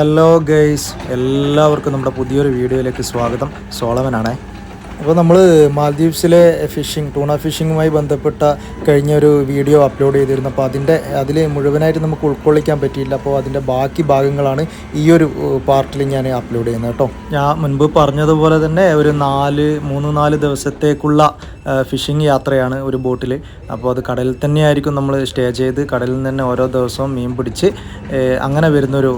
Hello guys എല്ലാവർക്കും നമ്മുടെ പുതിയൊരു വീഡിയോയിലേക്ക് സ്വാഗതം. സോളമനാണേ. അപ്പോൾ നമ്മൾ മാൽദ്വീപ്സിലെ ഫിഷിംഗ് ടൂണ ഫിഷിങ്ങുമായി ബന്ധപ്പെട്ട കഴിഞ്ഞ ഒരു വീഡിയോ അപ്ലോഡ് ചെയ്തിരുന്നു. അപ്പോൾ അതിന്റെ അതിൽ മുഴുവനായിട്ട് നമുക്ക് ഉൾക്കൊള്ളിക്കാൻ പറ്റിയില്ല. അപ്പോൾ അതിന്റെ ബാക്കി ഭാഗങ്ങളാണ് ഈ ഒരു പാർട്ടിൽ ഞാൻ അപ്ലോഡ് ചെയ്യുന്നത് കേട്ടോ. ഞാൻ മുൻപ് പറഞ്ഞതുപോലെ തന്നെ ഒരു നാല് മൂന്ന് നാല് ദിവസത്തേക്കുള്ള ഫിഷിംഗ് യാത്രയാണ് ഒരു ബോട്ടിൽ. അപ്പോൾ അത് കടലിൽ തന്നെയായിരിക്കും നമ്മൾ സ്റ്റേ ചെയ്ത് കടലിൽ നിന്ന് തന്നെ ഓരോ ദിവസവും മീൻ പിടിച്ച് അങ്ങനെ വരുന്നൊരു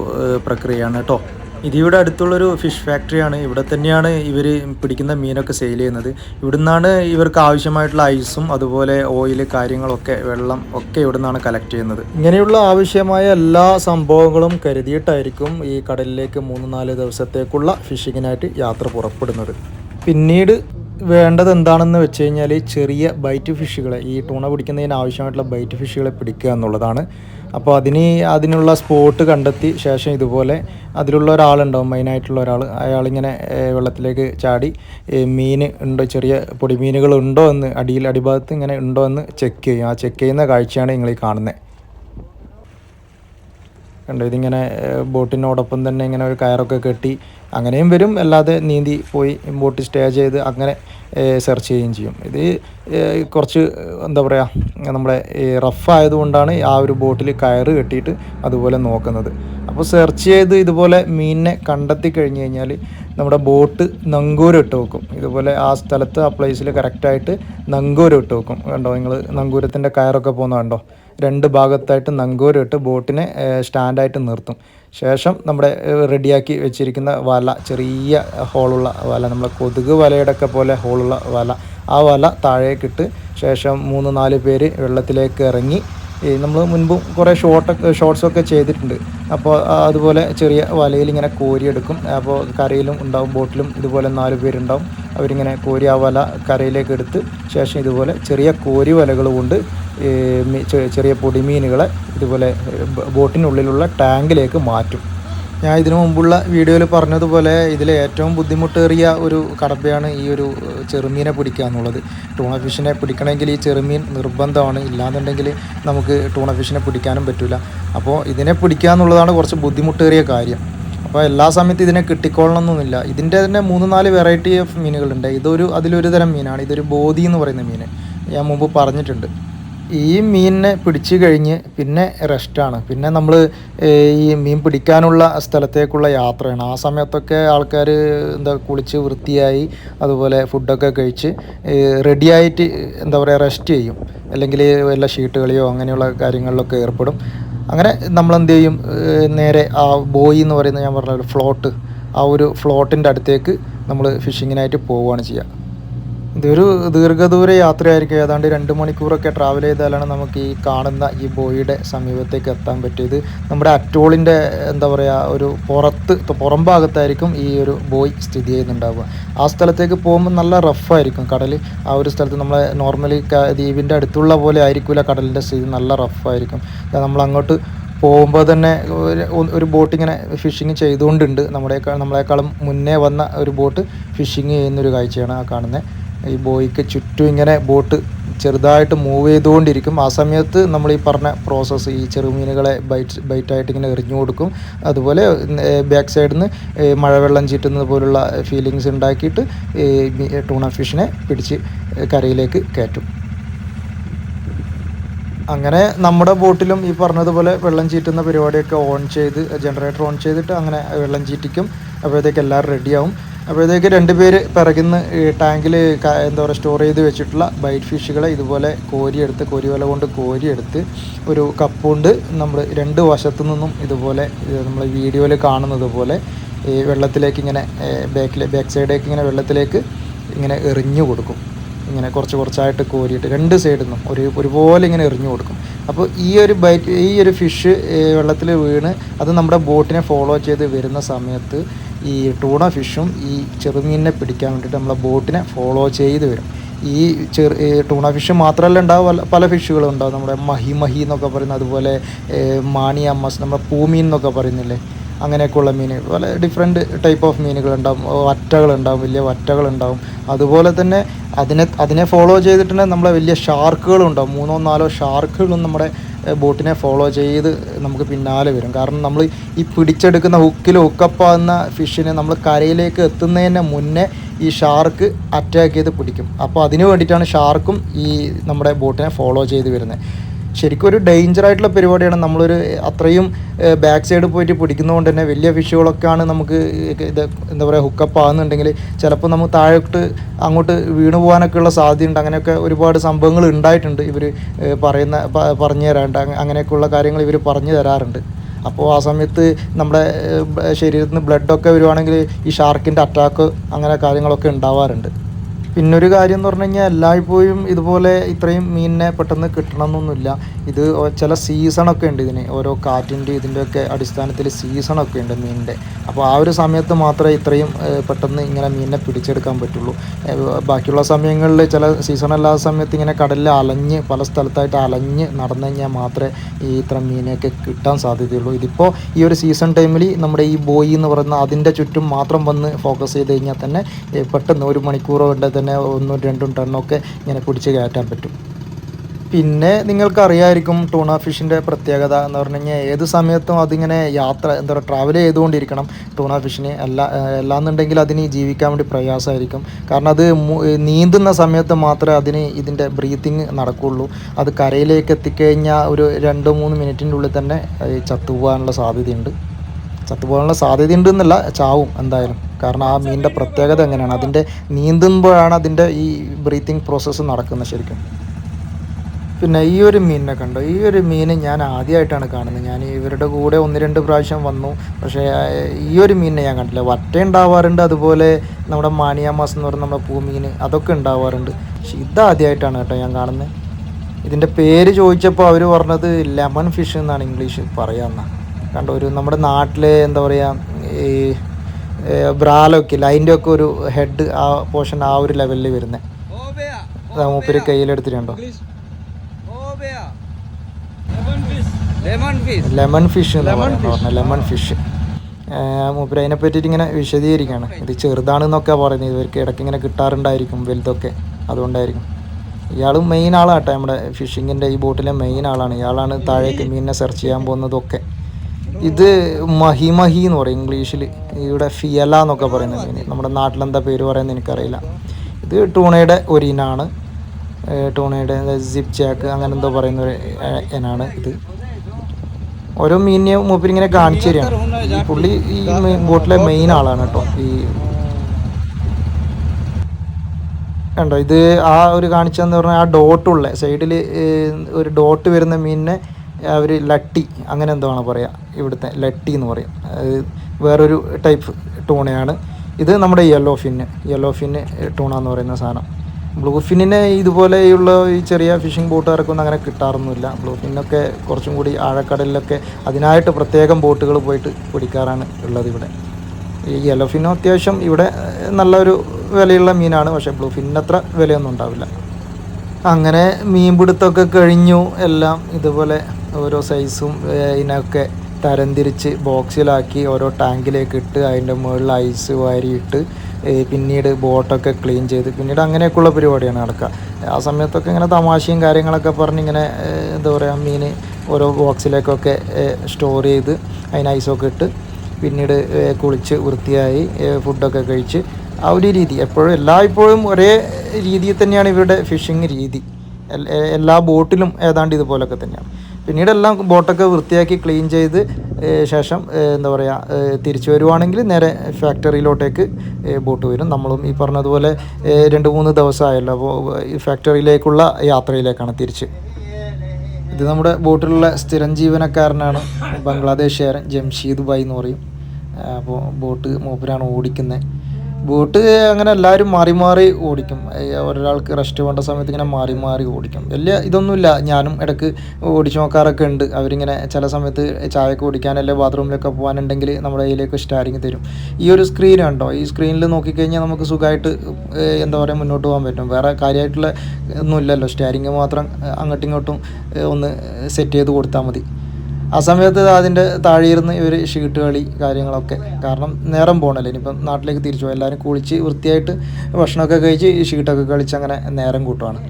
പ്രക്രിയയാണ് കേട്ടോ. ഇതിവിടെ അടുത്തുള്ളൊരു ഫിഷ് ഫാക്ടറിയാണ് ഇവിടെ തന്നെയാണ് ഇവർ പിടിക്കുന്ന മീനൊക്കെ സെയിൽ ചെയ്യുന്നത്. ഇവിടുന്നാണ് ഇവർക്ക് ആവശ്യമായിട്ടുള്ള ഐസും അതുപോലെ ഓയിൽ കാര്യങ്ങളൊക്കെ വെള്ളം ഒക്കെ ഇവിടുന്നാണ് കളക്ട് ചെയ്യുന്നത്. ഇങ്ങനെയുള്ള ആവശ്യമായ എല്ലാ സംഭവങ്ങളും കരുതിയിട്ടായിരിക്കും ഈ കടലിലേക്ക് മൂന്ന് നാല് ദിവസത്തേക്കുള്ള ഫിഷിങ്ങിനായിട്ട് യാത്ര പുറപ്പെടുന്നത്. പിന്നീട് വേണ്ടത് എന്താണെന്ന് വെച്ച് കഴിഞ്ഞാൽ ചെറിയ ബൈറ്റ് ഫിഷുകളെ ഈ ടൂണ പിടിക്കുന്നതിന് ആവശ്യമായിട്ടുള്ള ബൈറ്റ് ഫിഷുകളെ പിടിക്കുക എന്നുള്ളതാണ്. അപ്പോൾ അതിന് അതിനുള്ള സ്പോട്ട് കണ്ടെത്തി ശേഷം ഇതുപോലെ അതിലുള്ള ഒരാളുണ്ടാവും മെയിനായിട്ടുള്ള ഒരാൾ അയാളിങ്ങനെ വെള്ളത്തിലേക്ക് ചാടി മീൻ ഉണ്ടോ ചെറിയ പൊടിമീനുകൾ ഉണ്ടോ എന്ന് അടിയിൽ അടിഭാഗത്ത് ഇങ്ങനെ ഉണ്ടോ എന്ന് ചെക്ക് ചെയ്യും. ആ ചെക്ക് ചെയ്യുന്ന കാഴ്ചയാണ് നിങ്ങൾ ഈ കാണുന്നത്. കണ്ടോ ഇതിങ്ങനെ ബോട്ടിനോടൊപ്പം തന്നെ ഇങ്ങനെ ഒരു കയറൊക്കെ കെട്ടി അങ്ങനെയും വരും. അല്ലാതെ നീന്തി പോയി ബോട്ട് സ്റ്റേ ചെയ്ത് അങ്ങനെ സെർച്ച് ചെയ്യുകയും ചെയ്യും. ഇത് കുറച്ച് എന്താ പറയുക നമ്മുടെ റഫ് ആയതുകൊണ്ടാണ് ആ ഒരു ബോട്ടിൽ കയറ് കെട്ടിയിട്ട് അതുപോലെ നോക്കുന്നത്. അപ്പോൾ സെർച്ച് ചെയ്ത് ഇതുപോലെ മീനിനെ കണ്ടെത്തി കഴിഞ്ഞ് കഴിഞ്ഞാൽ നമ്മുടെ ബോട്ട് നങ്കൂരം ഇട്ട് വെക്കും. ഇതുപോലെ ആ സ്ഥലത്ത് ആ പ്ലേസിൽ കറക്റ്റായിട്ട് നങ്കൂരം ഇട്ട് വെക്കും. കണ്ടോ നിങ്ങൾ നങ്കൂരത്തിന്റെ കയറൊക്കെ പോകുന്ന കണ്ടോ? രണ്ട് ഭാഗത്തായിട്ട് നങ്കൂരം ഇട്ട് ബോട്ടിനെ സ്റ്റാൻഡായിട്ട് നിർത്തും. ശേഷം നമ്മുടെ റെഡിയാക്കി വെച്ചിരിക്കുന്ന വല ചെറിയ ഹോളുള്ള വല നമ്മളെ കൊതുക് വലയുടെ ഒക്കെ പോലെ ഹോളുള്ള വല ആ വല താഴേക്കിട്ട് ശേഷം മൂന്ന് നാല് പേര് വെള്ളത്തിലേക്ക് ഇറങ്ങി നമ്മൾ മുൻപും കുറേ ഷോട്ടൊക്കെ ഷോർട്സൊക്കെ ചെയ്തിട്ടുണ്ട്. അപ്പോൾ അതുപോലെ ചെറിയ വലയിൽ ഇങ്ങനെ കോരിയെടുക്കും. അപ്പോൾ കരയിലും ഉണ്ടാവും ബോട്ടിലും ഇതുപോലെ നാല് പേരുണ്ടാവും. അവരിങ്ങനെ കോരി ആ വല കരയിലേക്ക് എടുത്ത് ശേഷം ഇതുപോലെ ചെറിയ കോരി വലകൾ കൊണ്ട് ചെറിയ പൊടിമീനുകളെ ഇതുപോലെ ബോട്ടിനുള്ളിലുള്ള ടാങ്കിലേക്ക് മാറ്റും. ഞാൻ ഇതിനു മുമ്പുള്ള വീഡിയോയിൽ പറഞ്ഞതുപോലെ ഇതിൽ ഏറ്റവും ബുദ്ധിമുട്ടേറിയ ഒരു കടമ്പയാണ് ഈ ഒരു ചെറുമീനെ പിടിക്കുക എന്നുള്ളത്. ടൂണ ഫിഷിനെ പിടിക്കണമെങ്കിൽ ഈ ചെറുമീൻ നിർബന്ധമാണ്. ഇല്ലാന്നുണ്ടെങ്കിൽ നമുക്ക് ടൂണ ഫിഷിനെ പിടിക്കാനും പറ്റില്ല അപ്പോൾ ഇതിനെ പിടിക്കുക എന്നുള്ളതാണ് കുറച്ച് ബുദ്ധിമുട്ടേറിയ കാര്യം. അപ്പോൾ എല്ലാ സമയത്തും ഇതിനെ കിട്ടിക്കൊള്ളണമെന്നൊന്നുമില്ല ഇതിന്റെ തന്നെ മൂന്ന് നാല് വെറൈറ്റി ഓഫ് മീനുകളുണ്ട്. ഇതൊരു അതിലൊരു തരം മീനാണ്. ഇതൊരു ബോധി എന്ന് പറയുന്ന മീൻ. ഞാൻ മുമ്പ് പറഞ്ഞിട്ടുണ്ട്. ഈ മീനിനെ പിടിച്ചു കഴിഞ്ഞ് പിന്നെ റെസ്റ്റാണ് പിന്നെ നമ്മൾ ഈ മീൻ പിടിക്കാനുള്ള സ്ഥലത്തേക്കുള്ള യാത്രയാണ്. ആ സമയത്തൊക്കെ ആൾക്കാർ എന്താ കുളിച്ച് വൃത്തിയായി അതുപോലെ ഫുഡൊക്കെ കഴിച്ച് റെഡിയായിട്ട് എന്താ പറയുക റെസ്റ്റ് ചെയ്യും. അല്ലെങ്കിൽ വല്ല ഷീട്ടുകളിയോ അങ്ങനെയുള്ള കാര്യങ്ങളിലൊക്കെ ഏർപ്പെടും. അങ്ങനെ നമ്മൾ എന്ത് ചെയ്യും നേരെ ആ ബോയി എന്ന് പറയുന്ന ഞാൻ പറഞ്ഞ ഒരു ഫ്ലോട്ട് ആ ഒരു ഫ്ലോട്ടിന്റെ അടുത്തേക്ക് നമ്മൾ ഫിഷിങ്ങിനായിട്ട് പോവുകയാണ് ചെയ്യുക. ഇതൊരു ദീർഘദൂര യാത്രയായിരിക്കും. ഏതാണ്ട് രണ്ട് മണിക്കൂറൊക്കെ ട്രാവൽ ചെയ്താലാണ് നമുക്ക് ഈ കാണുന്ന ഈ ബോയിയുടെ സമീപത്തേക്ക് എത്താൻ പറ്റിയത്. നമ്മുടെ അറ്റോളിന്റെ എന്താ പറയുക ഒരു പുറത്ത് പുറം ഭാഗത്തായിരിക്കും ഈ ഒരു ബോയ് സ്ഥിതി ചെയ്യുന്നുണ്ടാവുക. ആ സ്ഥലത്തേക്ക് പോകുമ്പോൾ നല്ല റഫായിരിക്കും കടൽ ആ ഒരു സ്ഥലത്ത് നമ്മളെ നോർമലി ദ്വീപിന്റെ അടുത്തുള്ള പോലെ ആയിരിക്കില്ല കടലിന്റെ സ്ഥിതി. നല്ല റഫായിരിക്കും നമ്മൾ അങ്ങോട്ട് പോകുമ്പോൾ തന്നെ ഒരു ബോട്ട് ഇങ്ങനെ ഫിഷിങ് ചെയ്തുകൊണ്ടുണ്ട്. നമ്മുടെ നമ്മളെക്കാളും മുന്നേ വന്ന ഒരു ബോട്ട് ഫിഷിങ് ചെയ്യുന്നൊരു കാഴ്ചയാണ് ആ കാണുന്നത് ഈ ബോയിക്ക് ചുറ്റും ഇങ്ങനെ ബോട്ട് ചെറുതായിട്ട് മൂവ് ചെയ്തുകൊണ്ടിരിക്കും. ആ സമയത്ത് നമ്മൾ ഈ പറഞ്ഞ പ്രോസസ്സ് ഈ ചെറുമീനുകളെ ബൈറ്റ് ബൈറ്റായിട്ട് ഇങ്ങനെ എറിഞ്ഞു കൊടുക്കും. അതുപോലെ ബാക്ക് സൈഡിൽ നിന്ന് മഴവെള്ളം ചീറ്റുന്നത് പോലുള്ള ഫീലിങ്സ് ഉണ്ടാക്കിയിട്ട് ടൂണ ഫിഷിനെ പിടിച്ച് കരയിലേക്ക് കയറ്റും. അങ്ങനെ നമ്മുടെ ബോട്ടിലും ഈ പറഞ്ഞതുപോലെ വെള്ളം ചീറ്റുന്ന പരിപാടിയൊക്കെ ഓൺ ചെയ്ത് ജനറേറ്റർ ഓൺ ചെയ്തിട്ട് അങ്ങനെ വെള്ളം ചീറ്റിക്കും. അപ്പോഴത്തേക്ക് എല്ലാവരും റെഡിയാവും അപ്പോഴത്തേക്ക് രണ്ട് പേര് പിറകുന്ന് ടാങ്കിൽ എന്താ പറയുക സ്റ്റോർ ചെയ്ത് വെച്ചിട്ടുള്ള ബൈറ്റ് ഫിഷുകളെ ഇതുപോലെ കോരിയെടുത്ത് കോരി വല കൊണ്ട് കോരിയെടുത്ത് ഒരു കപ്പ് കൊണ്ട് നമ്മൾ രണ്ട് വശത്തു നിന്നും ഇതുപോലെ നമ്മൾ വീഡിയോയിൽ കാണുന്നത് പോലെ ഈ വെള്ളത്തിലേക്ക് ഇങ്ങനെ ബാക്കിലെ ബാക്ക് സൈഡേക്ക് ഇങ്ങനെ വെള്ളത്തിലേക്ക് ഇങ്ങനെ എറിഞ്ഞു കൊടുക്കും. ഇങ്ങനെ കുറച്ച് കുറച്ചായിട്ട് കോരിയിട്ട് രണ്ട് സൈഡിൽ നിന്നും ഒരു ഒരുപോലെ ഇങ്ങനെ എറിഞ്ഞു കൊടുക്കും. അപ്പോൾ ഈ ഒരു ബൈറ്റ് ഈ ഒരു ഫിഷ് വെള്ളത്തിൽ വീണ് അത് നമ്മുടെ ബോട്ടിനെ ഫോളോ ചെയ്ത് വരുന്ന സമയത്ത് ഈ ടൂണ ഫിഷും ഈ ചെറുമീനിനെ പിടിക്കാൻ വേണ്ടിയിട്ട് നമ്മളെ ബോട്ടിനെ ഫോളോ ചെയ്ത് വരും. ഈ ചെറു ടൂണ ഫിഷ് മാത്രമല്ല ഉണ്ടാവും പല ഫിഷുകളും ഉണ്ടാവും. നമ്മുടെ മഹി മഹി എന്നൊക്കെ പറയുന്ന അതുപോലെ മാണി അമ്മസ് നമ്മുടെ പൂമീൻ എന്നൊക്കെ പറയുന്നില്ലേ? അങ്ങനെയൊക്കെയുള്ള മീൻ പല ഡിഫറെന്റ് ടൈപ്പ് ഓഫ് മീനുകളുണ്ടാവും വറ്റകളുണ്ടാവും വലിയ വറ്റകളുണ്ടാവും അതുപോലെ തന്നെ അതിനെ അതിനെ ഫോളോ ചെയ്തിട്ടുണ്ടെങ്കിൽ നമ്മളെ വലിയ ഷാർക്കുകളുണ്ടാവും മൂന്നോ നാലോ ഷാർക്കുകളും നമ്മുടെ ബോട്ടിനെ ഫോളോ ചെയ്ത് നമുക്ക് പിന്നാലെ വരും. കാരണം നമ്മൾ ഈ പിടിച്ചെടുക്കുന്ന ഹുക്കിൽ ഹുക്കപ്പാകുന്ന ഫിഷിനെ നമ്മൾ കരയിലേക്ക് എത്തുന്നതിന് മുന്നേ ഈ ഷാർക്ക് അറ്റാക്ക് ചെയ്ത് പിടിക്കും. അപ്പോൾ അതിന് വേണ്ടിയിട്ടാണ് ഷാർക്കും ഈ നമ്മുടെ ബോട്ടിനെ ഫോളോ ചെയ്ത് വരുന്നത്. ശരിക്കും ഒരു ഡേഞ്ചർ ആയിട്ടുള്ള പരിപാടിയാണ്. നമ്മളൊരു അത്രയും ബാക്ക് സൈഡ് പോയിട്ട് പിടിക്കുന്നതുകൊണ്ട് തന്നെ വലിയ ഫിഷുകളൊക്കെയാണ് നമുക്ക് ഇത് എന്താ പറയുക ഹുക്കപ്പ് ആകുന്നുണ്ടെങ്കിൽ ചിലപ്പോൾ നമുക്ക് താഴോട്ട് അങ്ങോട്ട് വീണു പോകാനൊക്കെ ഉള്ള സാധ്യതയുണ്ട്. അങ്ങനെയൊക്കെ ഒരുപാട് സംഭവങ്ങൾ ഉണ്ടായിട്ടുണ്ട് ഇവർ പറയുന്ന പറഞ്ഞു തരാറുണ്ട് അങ്ങ- അങ്ങനെയൊക്കെയുള്ള കാര്യങ്ങൾ ഇവർ പറഞ്ഞു തരാറുണ്ട്. അപ്പോൾ ആ സമയത്ത് നമ്മുടെ ശരീരത്തിൽ നിന്ന് ബ്ലഡൊക്കെ വരുവാണെങ്കിൽ ഈ ഷാർക്കിന്റെ അറ്റാക്ക് അങ്ങനെ കാര്യങ്ങളൊക്കെ ഉണ്ടാവാറുണ്ട്. പിന്നൊരു കാര്യം എന്ന് പറഞ്ഞു കഴിഞ്ഞാൽ എല്ലായ്പ്പോഴും ഇതുപോലെ ഇത്രയും മീനിനെ പെട്ടെന്ന് കിട്ടണമെന്നൊന്നുമില്ല. ഇത് ചില സീസണൊക്കെ ഉണ്ട് ഇതിന്. ഓരോ കാറ്റിന്റെ ഇതിന്റെയൊക്കെ അടിസ്ഥാനത്തിൽ സീസണൊക്കെ ഉണ്ട് മീനിന്റെ. അപ്പോൾ ആ ഒരു സമയത്ത് മാത്രമേ ഇത്രയും പെട്ടെന്ന് ഇങ്ങനെ മീനിനെ പിടിച്ചെടുക്കാൻ പറ്റുള്ളൂ. ബാക്കിയുള്ള സമയങ്ങളിൽ ചില സീസൺ അല്ലാത്ത സമയത്ത് ഇങ്ങനെ കടലിൽ അലഞ്ഞ് പല സ്ഥലത്തായിട്ട് അലഞ്ഞ് നടന്നു കഴിഞ്ഞാൽ മാത്രമേ ഈ ഇത്ര മീനെയൊക്കെ കിട്ടാൻ സാധ്യതയുള്ളൂ. ഇതിപ്പോൾ ഈ ഒരു സീസൺ ടൈമിൽ നമ്മുടെ ഈ ബോയി എന്ന് പറയുന്ന അതിന്റെ ചുറ്റും മാത്രം വന്ന് ഫോക്കസ് ചെയ്ത് കഴിഞ്ഞാൽ തന്നെ പെട്ടെന്ന് ഒരു മണിക്കൂറോ കൊണ്ട് തന്നെ ഒന്നും രണ്ടും ടണ്ണൊക്കെ ഇങ്ങനെ പിടിച്ച് കയറ്റാൻ പറ്റും. പിന്നെ നിങ്ങൾക്കറിയായിരിക്കും ടൂണ ഫിഷിന്റെ പ്രത്യേകത എന്ന് പറഞ്ഞു കഴിഞ്ഞാൽ ഏത് സമയത്തും അതിങ്ങനെ യാത്ര എന്താ പറയുക ട്രാവൽ ചെയ്തുകൊണ്ടിരിക്കണം ടൂണ ഫിഷിന് അല്ല അല്ലാന്നുണ്ടെങ്കിൽ അതിന് ജീവിക്കാൻ വേണ്ടി പ്രയാസമായിരിക്കും. കാരണം അത് നീന്തുന്ന സമയത്ത് മാത്രമേ അതിന് ഇതിന്റെ ബ്രീത്തിങ് നടക്കുകയുള്ളൂ. അത് കരയിലേക്ക് എത്തിക്കഴിഞ്ഞാൽ ഒരു രണ്ട് മൂന്ന് മിനിറ്റിന്റെ ഉള്ളിൽ തന്നെ ചത്തുപോകാനുള്ള സാധ്യതയുണ്ട്. ചത്തുപോകാനുള്ള സാധ്യതയുണ്ട് എന്നല്ല ചാവും എന്തായാലും. കാരണം ആ മീനിന്റെ പ്രത്യേകത എങ്ങനെയാണ്? അതിന്റെ നീന്തുമ്പോഴാണ് അതിന്റെ ഈ ബ്രീത്തിങ് പ്രോസസ്സ് നടക്കുന്നത് ശരിക്കും. പിന്നെ ഈ ഒരു മീനിനെ കണ്ടോ? ഈ ഒരു മീൻ ഞാൻ ആദ്യമായിട്ടാണ് കാണുന്നത്. ഞാൻ ഇവരുടെ കൂടെ ഒന്ന് രണ്ട് പ്രാവശ്യം വന്നു. പക്ഷേ ഈ ഒരു മീനിനെ ഞാൻ കണ്ടില്ല. വറ്റ ഉണ്ടാവാറുണ്ട്. അതുപോലെ നമ്മുടെ മാനിയാമാസ് എന്ന് പറയുന്ന നമ്മുടെ പൂമീൻ അതൊക്കെ ഉണ്ടാവാറുണ്ട്. പക്ഷെ ഇതാദ്യമായിട്ടാണ് കേട്ടോ ഞാൻ കാണുന്നത്. ഇതിന്റെ പേര് ചോദിച്ചപ്പോൾ അവർ പറഞ്ഞത് ലെമൺ ഫിഷ് എന്നാണ് ഇംഗ്ലീഷ് പറയാമെന്ന കണ്ടോ ഒരു നമ്മുടെ നാട്ടിൽ എന്താ പറയുക ഈ ബ്രാലൊക്കെ ഇല്ല അതിന്റെ ഒക്കെ ഒരു ഹെഡ് ആ പോർഷൻ ആ ഒരു ലെവലിൽ വരുന്നത് മൂപ്പര് കയ്യിലെടുത്തിട്ടുണ്ടോ Lemon fish. ലെമൺ ഫിഷ് എന്ന് പറഞ്ഞ ലെമൺ ഫിഷ് മൂപ്പര് അതിനെ പറ്റിയിട്ട് ഇങ്ങനെ വിശദീകരിക്കുകയാണ് ഇത് ചെറുതാണെന്നൊക്കെ പറയുന്നത്. ഇവർക്ക് ഇടയ്ക്ക് ഇങ്ങനെ കിട്ടാറുണ്ടായിരിക്കും വലുതൊക്കെ. അതുകൊണ്ടായിരിക്കും. ഇയാൾ മെയിൻ ആളാട്ടെ നമ്മുടെ ഫിഷിങ്ങിന്റെ ഈ ബോട്ടിലെ മെയിൻ ആളാണ്. ഇയാളാണ് താഴേക്ക് മീനിനെ സെർച്ച് ചെയ്യാൻ പോകുന്നതൊക്കെ. ഇത് മഹി മഹി എന്ന് പറയും ഇംഗ്ലീഷിൽ ഇവിടെ ഫിയല എന്നൊക്കെ പറയുന്ന മീൻ നമ്മുടെ നാട്ടിലെന്താ പേര് പറയുന്നത് എനിക്കറിയില്ല. ഇത് ടൂണയുടെ ഒരു ഇനാണ് ടൂണയുടെ സിപ്പ് ജാക്ക് അങ്ങനെ എന്തോ പറയുന്ന ഒരു ഇനാണ് ഇത്. ഓരോ മീനിനെ മൂപ്പരിങ്ങനെ കാണിച്ചു തരികയാണ്. ഈ പുള്ളി ഈ ബോട്ടിലെ മെയിൻ ആളാണ് കേട്ടോ. ഈ കണ്ടോ? ഇത് ആ ഒരു കാണിച്ചതെന്ന് പറഞ്ഞാൽ ആ ഡോട്ടുള്ള സൈഡിൽ ഒരു ഡോട്ട് വരുന്ന മീനിനെ അവർ ലട്ടി അങ്ങനെ ആണ് പറയുക ഇവിടുത്തെ ലട്ടി എന്ന് പറയും. വേറൊരു ടൈപ്പ് ടൂണയാണ് ഇത് നമ്മുടെ yellow fin yellow fin tuna എന്ന് പറയുന്ന സാധനം. ബ്ലൂ ഫിന്നിനെ ഇതുപോലെയുള്ള ഈ ചെറിയ ഫിഷിംഗ് ബോട്ടുകാർക്കൊന്നും അങ്ങനെ കിട്ടാറൊന്നുമില്ല. ബ്ലൂ ഫിന്നൊക്കെ കുറച്ചും കൂടി ആഴക്കടലിലൊക്കെ അതിനായിട്ട് പ്രത്യേകം ബോട്ടുകൾ പോയിട്ട് പിടിക്കാറാണ് ഉള്ളത് ഇവിടെ. ഈ യെല്ലോ ഫിന്നും അത്യാവശ്യം ഇവിടെ നല്ലൊരു വിലയുള്ള മീനാണ്. പക്ഷേ ബ്ലൂ ഫിന്നിന് അത്ര വിലയൊന്നും ഉണ്ടാവില്ല. അങ്ങനെ മീൻപിടുത്തമൊക്കെ കഴിഞ്ഞു. എല്ലാം ഇതുപോലെ ഓരോ സൈസും ഇതിനൊക്കെ തരംതിരിച്ച് ബോക്സിലാക്കി ഓരോ ടാങ്കിലേക്ക് ഇട്ട് അതിന്റെ മുകളിൽ ഐസ് വാരിയിട്ട് പിന്നീട് ബോട്ടൊക്കെ ക്ലീൻ ചെയ്ത് പിന്നീട് അങ്ങനെയൊക്കെയുള്ള പരിപാടിയാണ് നടക്കുക. ആ സമയത്തൊക്കെ ഇങ്ങനെ തമാശയും കാര്യങ്ങളൊക്കെ പറഞ്ഞ് ഇങ്ങനെ എന്താ പറയുക മീൻ ഓരോ ബോക്സിലേക്കൊക്കെ സ്റ്റോർ ചെയ്ത് അതിന് ഐസൊക്കെ ഇട്ട് പിന്നീട് കുളിച്ച് വൃത്തിയായി ഫുഡൊക്കെ കഴിച്ച് ആ ഒരു രീതി. എപ്പോഴും എല്ലായ്പ്പോഴും ഒരേ രീതിയിൽ തന്നെയാണ് ഇവരുടെ ഫിഷിങ് രീതി. എല്ലാ ബോട്ടിലും ഏതാണ്ട് ഇതുപോലൊക്കെ തന്നെയാണ്. പിന്നീട് എല്ലാം ബോട്ടൊക്കെ വൃത്തിയാക്കി ക്ലീൻ ചെയ്ത് ശേഷം എന്താ പറയുക തിരിച്ചു വരുവാണെങ്കിൽ നേരെ ഫാക്ടറിയിലോട്ടേക്ക് ബോട്ട് വരും. നമ്മളും ഈ പറഞ്ഞതുപോലെ രണ്ട് മൂന്ന് ദിവസമായല്ലോ അപ്പോൾ ഈ ഫാക്ടറിയിലേക്കുള്ള യാത്രയിലേക്കാണ് തിരിച്ച്. ഇത് നമ്മുടെ ബോട്ടിലുള്ള സ്ഥിരം ജീവനക്കാരനാണ് ബംഗ്ലാദേശുകാരൻ ജംഷീദ് ഭായ് എന്ന് പറയും. അപ്പോൾ ബോട്ട് മൂപ്പരാണ് ഓടിക്കുന്നത് ബോട്ട് അങ്ങനെ എല്ലാവരും മാറി മാറി ഓടിക്കും. ഒരാൾക്ക് റെസ്റ്റ് വേണ്ട സമയത്ത് ഇങ്ങനെ മാറി മാറി ഓടിക്കും. വലിയ ഇതൊന്നുമില്ല. ഞാനും ഇടയ്ക്ക് ഓടിച്ചു നോക്കാറൊക്കെ ഉണ്ട്. അവരിങ്ങനെ ചില സമയത്ത് ചായയൊക്കെ ഓടിക്കാൻ അല്ലെങ്കിൽ ബാത്റൂമിലൊക്കെ പോകാനുണ്ടെങ്കിൽ നമ്മുടെ കയ്യിലേക്ക് സ്റ്റാരിങ് തരും. ഈ ഒരു സ്ക്രീൻ ഉണ്ടോ? ഈ സ്ക്രീനിൽ നോക്കിക്കഴിഞ്ഞാൽ നമുക്ക് സുഖമായിട്ട് എന്താ പറയുക മുന്നോട്ട് പോകാൻ പറ്റും. വേറെ കാര്യമായിട്ടുള്ള ഒന്നുമില്ലല്ലോ. സ്റ്റാരിങ് മാത്രം അങ്ങോട്ടും ഇങ്ങോട്ടും ഒന്ന് സെറ്റ് ചെയ്ത് കൊടുത്താൽ മതി. ആ സമയത്ത് അതിന്റെ താഴെയിരുന്ന് ഇവർ ഷീട്ട് കളി കാര്യങ്ങളൊക്കെ കാരണം നേരം പോകണല്ലോ ഇനിയിപ്പം നാട്ടിലേക്ക് തിരിച്ചു പോകും എല്ലാവരും കുളിച്ച് വൃത്തിയായിട്ട് ഭക്ഷണമൊക്കെ കഴിച്ച് ഷീട്ടൊക്കെ കളിച്ച് അങ്ങനെ നേരം കൂട്ടുവാണ്.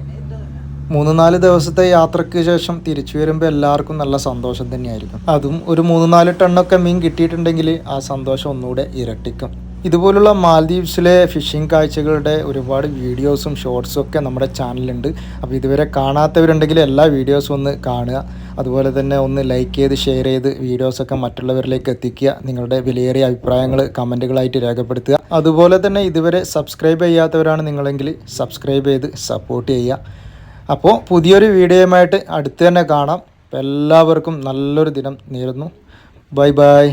മൂന്ന് നാല് ദിവസത്തെ യാത്രയ്ക്ക് ശേഷം തിരിച്ചു വരുമ്പോൾ എല്ലാവർക്കും നല്ല സന്തോഷം തന്നെയായിരിക്കും. അതും ഒരു മൂന്ന് നാല് ടണ്ണൊക്കെ മീൻ കിട്ടിയിട്ടുണ്ടെങ്കിൽ ആ സന്തോഷം ഒന്നുകൂടെ ഇരട്ടിക്കും. ഇതുപോലുള്ള മാൽദീവ്സിലെ ഫിഷിംഗ് കാഴ്ചകളുടെ ഒരുപാട് വീഡിയോസും ഷോർട്സും ഒക്കെ നമ്മുടെ ചാനലുണ്ട് അപ്പോൾ ഇതുവരെ കാണാത്തവരുണ്ടെങ്കിൽ എല്ലാ വീഡിയോസും ഒന്ന് കാണുക. അതുപോലെ തന്നെ ഒന്ന് ലൈക്ക് ചെയ്ത് ഷെയർ ചെയ്ത് വീഡിയോസൊക്കെ മറ്റുള്ളവരിലേക്ക് എത്തിക്കുക. നിങ്ങളുടെ വിലയേറിയ അഭിപ്രായങ്ങൾ കമന്റുകളായിട്ട് രേഖപ്പെടുത്തുക. അതുപോലെ തന്നെ ഇതുവരെ സബ്സ്ക്രൈബ് ചെയ്യാത്തവരാണ് നിങ്ങളെങ്കിൽ സബ്സ്ക്രൈബ് ചെയ്ത് സപ്പോർട്ട് ചെയ്യുക. അപ്പോൾ പുതിയൊരു വീഡിയോയുമായിട്ട് അടുത്ത് തന്നെ കാണാം. എല്ലാവർക്കും നല്ലൊരു ദിനം നേരുന്നു. Bye bye